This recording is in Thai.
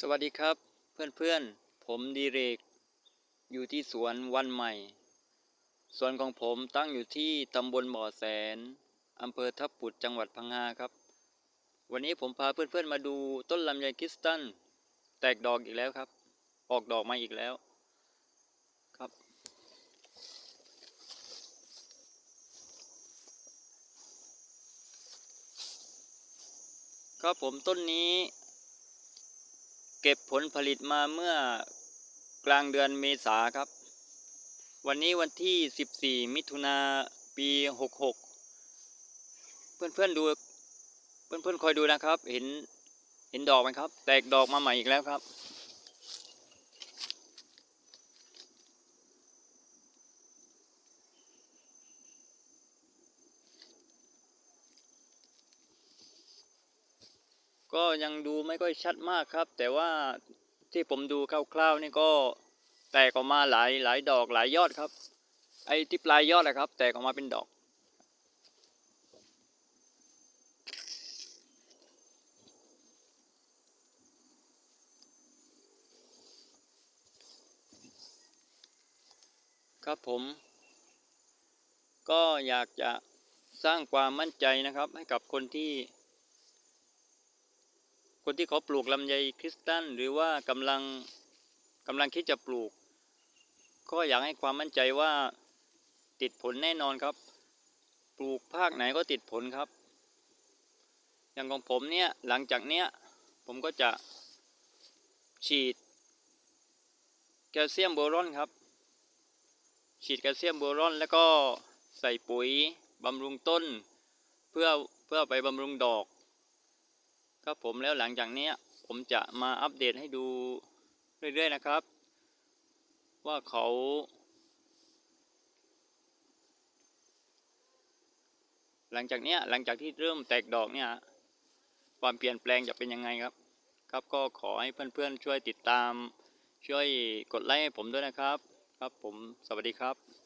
สวัสดีครับเพื่อนๆ ผมดีเรก อยู่ที่สวนวันใหม่ สวนของผมตั้งอยู่ที่ตำบลบ่อแสนอำเภอทับปุดจังหวัดพังงาครับ วันนี้ผมพาเพื่อนๆมาดูต้นลำไยคริสตัน แตกดอกอีกแล้วครับ ออกดอกมาอีกแล้วครับ ครับผมต้นนี้ เก็บผลผลิตมาเมื่อกลางเดือนเมษาครับ วันนี้วันที่ 14 มิถุนาปี 66 เพื่อนๆดู เพื่อนๆคอยดูนะครับ เห็นเห็นดอกไหมครับ แตกดอกมาใหม่อีกแล้วครับ ก็ยังดูไม่ค่อยชัดมากครับ แต่ว่าที่ผมดูคร่าวๆนี่ก็แตกออกมาหลายหลายดอกหลายยอดครับ ไอ้ที่ปลายยอดนะครับ แตกออกมาเป็นดอก ครับผม ก็อยากจะสร้างความมั่นใจนะครับให้กับคนที่ คนที่เขาปลูกลำไยคริสตัลหรือว่ากำลังกำลังคิดจะปลูก ก็อยากให้ความมั่นใจว่าติดผลแน่นอนครับ ปลูกภาคไหนก็ติดผลครับ อย่างของผมเนี่ยหลังจากเนี้ยผมก็จะฉีดแคลเซียมโบรอนครับ ฉีดแคลเซียมโบรอน แล้วก็ใส่ปุ๋ยบำรุงต้น เพื่อเพื่อไปบำรุงดอก ครับผมแล้วหลังจากนี้ผมจะมาอัปเดตให้ดูเรื่อยๆนะครับ ว่าเขา หลังจากนี้หลังจากที่เริ่มแตกดอกเนี่ยความเปลี่ยนแปลงจะเป็นยังไงครับ ครับก็ขอให้เพื่อนๆช่วยติดตาม ช่วยกดไลค์ให้ผมด้วยนะครับ ครับผมสวัสดีครับ